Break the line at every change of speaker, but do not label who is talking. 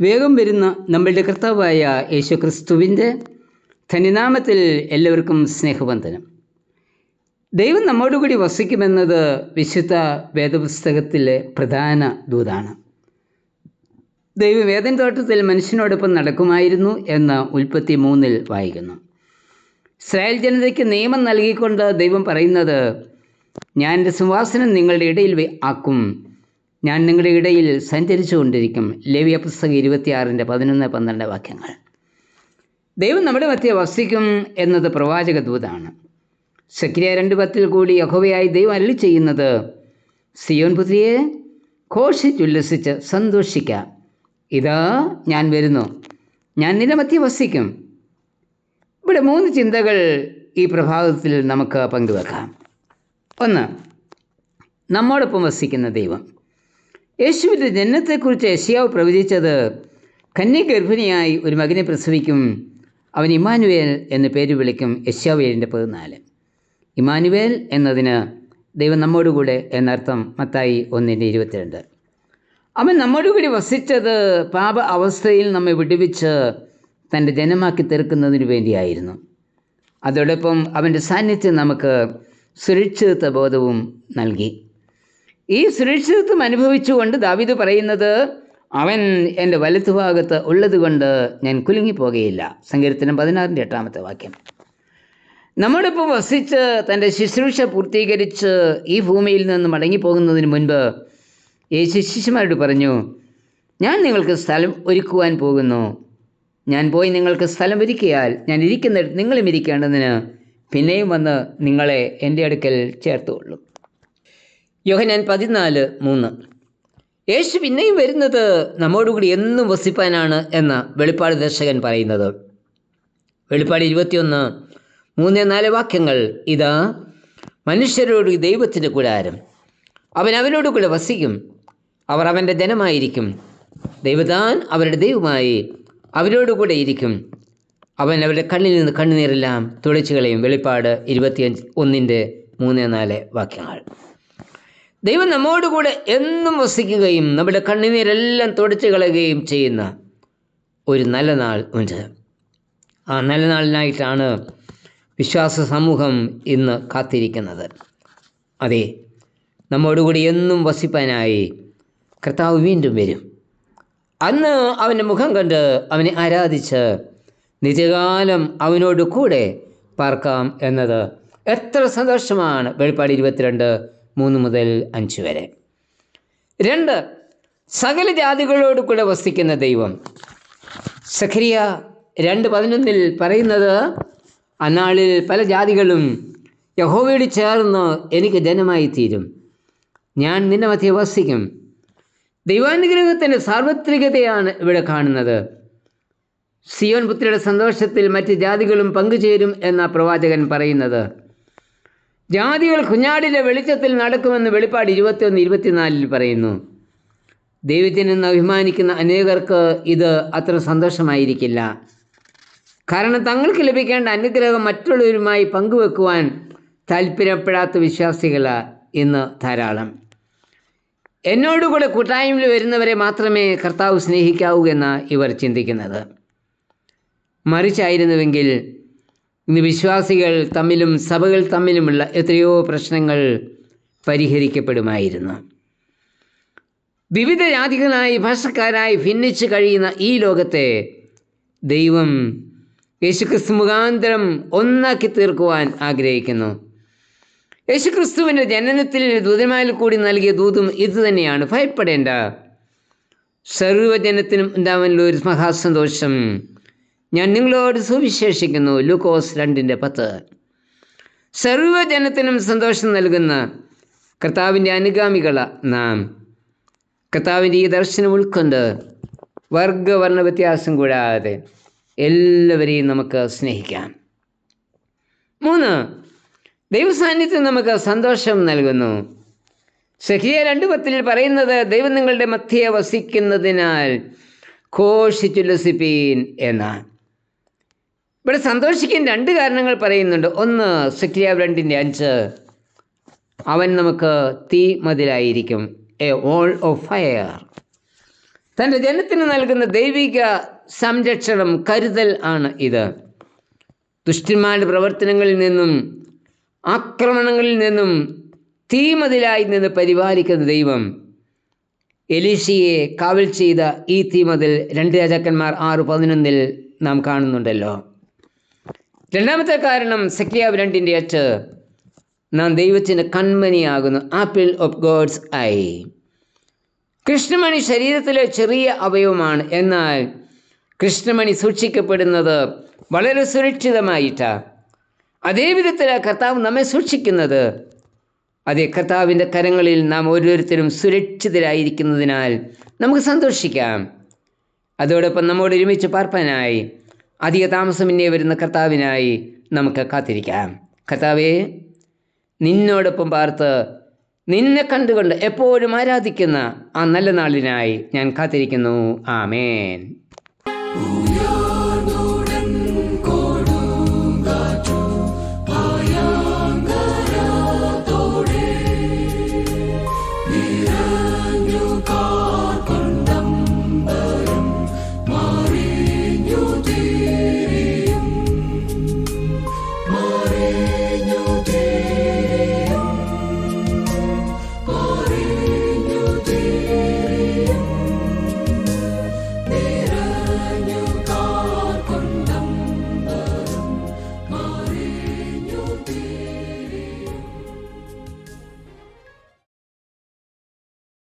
വേഗം വരുന്ന നമ്മളുടെ കർത്താവായ യേശു ക്രിസ്തുവിന്റെ ധനിനാമത്തിൽ എല്ലാവർക്കും സ്നേഹവന്ദനം. ദൈവം നമ്മോടുകൂടി വസിക്കുമെന്നത് വിശുദ്ധ വേദപുസ്തകത്തിലെ പ്രധാന ദൂതാണ്. ദൈവം വേദൻ തോട്ടത്തിൽ മനുഷ്യനോടൊപ്പം നടക്കുമായിരുന്നു എന്ന് ഉൽപ്പത്തി മൂന്നിൽ വായിക്കുന്നു. ഇസ്രായേൽ ജനതയ്ക്ക് നിയമം നൽകിക്കൊണ്ട് ദൈവം പറയുന്നത് ഞാൻ എന്റെ സിംഹാസനം നിങ്ങളുടെ ഇടയിൽ ആക്കും. ഞാൻ നിങ്ങളുടെ ഇടയിൽ സഞ്ചരിച്ചു കൊണ്ടിരിക്കും ലേവിയ പുസ്തകം ഇരുപത്തിയാറിന്റെ പതിനൊന്ന് പന്ത്രണ്ട് വാക്യങ്ങൾ. ദൈവം നമ്മുടെ മധ്യ വസിക്കും എന്നത് പ്രവാചക ദൂതാണ് സക്രിയ രണ്ട് പത്തിൽ കൂടി യഹോവയായി ദൈവം അല്ലി ചെയ്യുന്നത് സിയോൻ പുത്രിയെ ഘോഷിച്ചുല്ലസിച്ച് സന്തോഷിക്കാം. ഇതാ ഞാൻ വരുന്നു. ഞാൻ നിന്റെ മധ്യ വസിക്കും. ഇവിടെ മൂന്ന് ചിന്തകൾ ഈ പ്രഭാതത്തിൽ നമുക്ക് പങ്കുവെക്കാം. ഒന്ന് നമ്മോടൊപ്പം വസിക്കുന്ന ദൈവം. യേശുവിന്റെ ജനനത്തെക്കുറിച്ച് യശിയാവ് പ്രവചിച്ചത് കന്യഗർഭിണിയായി ഒരു മകനെ പ്രസവിക്കും അവൻ ഇമാനുവേൽ എന്ന് പേര് വിളിക്കും യശ്യാവ് ഏഴിന്റെ പതിനാല്. ഇമാനുവേൽ എന്നതിന് ദൈവം നമ്മോടുകൂടെ എന്നർത്ഥം മത്തായി ഒന്നിന്റെ ഇരുപത്തിരണ്ട്. അവൻ നമ്മോടുകൂടി വസിച്ചത് പാപ അവസ്ഥയിൽ നമ്മെ വിടുവിച്ച് തന്റെ ജനമാക്കി തീർക്കുന്നതിന് വേണ്ടിയായിരുന്നു. അതോടൊപ്പം അവന്റെ സാന്നിധ്യം നമുക്ക് സുരക്ഷിതത്വ ബോധവും നൽകി. ഈ സുരക്ഷിതത്വം അനുഭവിച്ചുകൊണ്ട് ദാവിദ് പറയുന്നത് അവൻ എന്റെ വലത്തുഭാഗത്ത് ഉള്ളതുകൊണ്ട് ഞാൻ കുലുങ്ങിപ്പോകുകയില്ല സങ്കീർത്തനം പതിനാറിന്റെ എട്ടാമത്തെ വാക്യം. നമ്മോടൊപ്പം വസിച്ച് തന്റെ ശുശ്രൂഷ പൂർത്തീകരിച്ച് ഈ ഭൂമിയിൽ നിന്ന് മടങ്ങിപ്പോകുന്നതിന് മുൻപ് യേശു ശിശുമാരോട് പറഞ്ഞു ഞാൻ നിങ്ങൾക്ക് സ്ഥലം ഒരുക്കുവാൻ പോകുന്നു. ഞാൻ പോയി നിങ്ങൾക്ക് സ്ഥലം ഒരുക്കിയാൽ ഞാൻ ഇരിക്കുന്നിടത്ത് നിങ്ങളും ഇരിക്കേണ്ടതിന് പിന്നെയും വന്ന് നിങ്ങളെ എന്റെ അടുക്കൽ ചേർത്തുകൊള്ളും. യോഹനാൻ പതിനാല് മൂന്ന്. യേശു പിന്നെയും വരുന്നത് നമ്മോടുകൂടി എന്നും വസിപ്പാനാണ് എന്ന് വെളിപ്പാട് ദർശകൻ പറയുന്നത്. വെളിപ്പാട് ഇരുപത്തിയൊന്ന് മൂന്ന് നാല് വാക്യങ്ങൾ ഇതാ മനുഷ്യരോട് ദൈവത്തിന്റെ കൂടാരം അവൻ അവനോട് കൂടെ വസിക്കും അവർ അവന്റെ ജനമായിരിക്കും. ദൈവതാൻ അവരുടെ ദൈവമായി അവരോട് കൂടെ ഇരിക്കും. അവൻ അവരുടെ കണ്ണിൽ നിന്ന് കണ്ണുനീരെല്ലാം തുളച്ചുകളയും വെളിപ്പാട് ഇരുപത്തിയഞ്ച് ഒന്നിന്റെ മൂന്ന് നാല് വാക്യങ്ങൾ. ദൈവം നമ്മോടുകൂടെ എന്നും വസിക്കുകയും നമ്മുടെ കണ്ണുനീരെല്ലാം തുടച്ചു കളയുകയും ചെയ്യുന്ന ഒരു നല്ല നാൾ ഉണ്ട്. ആ നല്ല നാളിനായിട്ടാണ് വിശ്വാസ സമൂഹം ഇന്ന് കാത്തിരിക്കുന്നത്. അതെ നമ്മോടുകൂടി എന്നും വസിപ്പാനായി കർത്താവ് വീണ്ടും വരും. അന്ന് അവന്റെ മുഖം കണ്ട് അവനെ ആരാധിച്ച് നിജകാലം അവനോട് കൂടെ പാർക്കാം എന്നത് എത്ര സന്തോഷമാണ്. വെളിപ്പാട് ഇരുപത്തിരണ്ട് മൂന്ന് മുതൽ അഞ്ച് വരെ. രണ്ട് സകല ജാതികളോട് കൂടെ വസിക്കുന്ന ദൈവം. സഖരിയ രണ്ട് പതിനൊന്നിൽ പറയുന്നത് അന്നാളിൽ പല ജാതികളും യഹോവയോട് ചേർന്ന് എനിക്ക് ജനമായി തീരും. ഞാൻ നിന്നെ മധ്യ വസിക്കും. ദൈവാനുഗ്രഹത്തിന്റെ സാർവത്രികതയാണ് ഇവിടെ കാണുന്നത്. സിയോൻ പുത്രിയുടെ സന്തോഷത്തിൽ മറ്റ് ജാതികളും പങ്കുചേരും എന്ന പ്രവാചകൻ പറയുന്നത്. ജാതികൾ കുഞ്ഞാടിലെ വെളിച്ചത്തിൽ നടക്കുമെന്ന് വെളിപ്പാട് ഇരുപത്തിയൊന്ന് ഇരുപത്തിനാലിൽ പറയുന്നു. ദൈവത്തിൽ നിന്ന് അഭിമാനിക്കുന്ന അനേകർക്ക് ഇത് അത്ര സന്തോഷമായിരിക്കില്ല. കാരണം തങ്ങൾക്ക് ലഭിക്കേണ്ട അനുഗ്രഹം മറ്റുള്ളവരുമായി പങ്കുവെക്കുവാൻ താല്പര്യപ്പെടാത്ത വിശ്വാസികൾ ഇന്ന് ധാരാളം. എന്നോടുകൂടെ കൂട്ടായ്മയിൽ വരുന്നവരെ മാത്രമേ കർത്താവ് സ്നേഹിക്കാവൂ എന്ന് ഇവർ ചിന്തിക്കുന്നത്. മറിച്ചായിരുന്നുവെങ്കിൽ ഇന്ന് വിശ്വാസികൾ തമ്മിലും സഭകൾ തമ്മിലുമുള്ള എത്രയോ പ്രശ്നങ്ങൾ പരിഹരിക്കപ്പെടുമായിരുന്നു. വിവിധ ജാതികളായി ഭാഷക്കാരായി ഭിന്നിച്ച് കഴിയുന്ന ഈ ലോകത്തെ ദൈവം യേശുക്രിസ്തു മുഖാന്തരം ഒന്നാക്കി തീർക്കുവാൻ ആഗ്രഹിക്കുന്നു. യേശുക്രിസ്തുവിന്റെ ജനനത്തിൽ ദൂതന്മാരിൽ കൂടി നൽകിയ ദൂതും ഇതുതന്നെയാണ്. ഭയപ്പെടേണ്ട. സർവജനത്തിനും ഉണ്ടാവാനുള്ള ഒരു മഹാസന്തോഷം ഞാൻ നിങ്ങളോട് സുവിശേഷിക്കുന്നു. ലൂക്കോസ് രണ്ടിന്റെ പത്ത്. സർവജനത്തിനും സന്തോഷം നൽകുന്ന കർത്താവിന്റെ അനുഗാമികള നാം. കർത്താവിന്റെ ഈ ദർശനം ഉൾക്കൊണ്ട് വർഗവർണ വ്യത്യാസം കൂടാതെ എല്ലാവരെയും നമുക്ക് സ്നേഹിക്കാം. മൂന്ന് ദൈവസാന്നിധ്യം നമുക്ക് സന്തോഷം നൽകുന്നു. സഹിയ രണ്ട് പത്തിൽ പറയുന്നത് ദൈവം നിങ്ങളുടെ മധ്യയെ വസിക്കുന്നതിനാൽ ഘോഷിച്ചുല്ലസിപ്പീൻ എന്നാണ്. ഇവിടെ സന്തോഷിക്കാൻ രണ്ട് കാരണങ്ങൾ പറയുന്നുണ്ട്. ഒന്ന് സെക്രിയ രണ്ടിന്റെ അഞ്ച്. അവൻ നമുക്ക് തീ മതിലായിരിക്കും. എ ഓൾ ഓഫ് ഫയർ തന്റെ ജനത്തിന് നൽകുന്ന ദൈവിക സംരക്ഷണം കരുതൽ ആണ് ഇത്. ദുഷ്ടന്മാരുടെ പ്രവർത്തനങ്ങളിൽ നിന്നും ആക്രമണങ്ങളിൽ നിന്നും തീമതിലായി നിന്ന് പരിപാലിക്കുന്ന ദൈവം. എലീഷിയെ കാവൽ ചെയ്ത ഈ തീമതിൽ രണ്ട് രാജാക്കന്മാർ ആറ് പതിനൊന്നിൽ നാം കാണുന്നുണ്ടല്ലോ. രണ്ടാമത്തെ കാരണം സക്രിയാവ് രണ്ടിന്റെ അറ്റ് നാം ദൈവത്തിന്റെ കൺമനിയാകുന്നു ആപ്പിൾ ഓഫ് ഗോഡ്സ് ഐ കൃഷ്ണമണി ശരീരത്തിലെ ചെറിയ അവയവമാണ്. എന്നാൽ കൃഷ്ണമണി സൂക്ഷിക്കപ്പെടുന്നത് വളരെ സുരക്ഷിതമായിട്ടാണ് അതേ വിധത്തിലാണ് കർത്താവ് നമ്മെ സൂക്ഷിക്കുന്നത്. അതേ കർത്താവിന്റെ കരങ്ങളിൽ നാം ഓരോരുത്തരും സുരക്ഷിതരായിരിക്കുന്നതിനാൽ നമുക്ക് സന്തോഷിക്കാം. അതോടൊപ്പം നമ്മോട് ഒരുമിച്ച് പാർപ്പാനായി. അധിക താമസമിന്നേ വരുന്ന കർത്താവിനായി നമുക്ക് കാത്തിരിക്കാം. കർത്താവേ നിന്നോടൊപ്പം പാർത്ത് നിന്നെ കണ്ടുകൊണ്ട് എപ്പോഴും ആരാധിക്കുന്ന ആ നല്ല നാളിനായി ഞാൻ കാത്തിരിക്കുന്നു. ആമേൻ.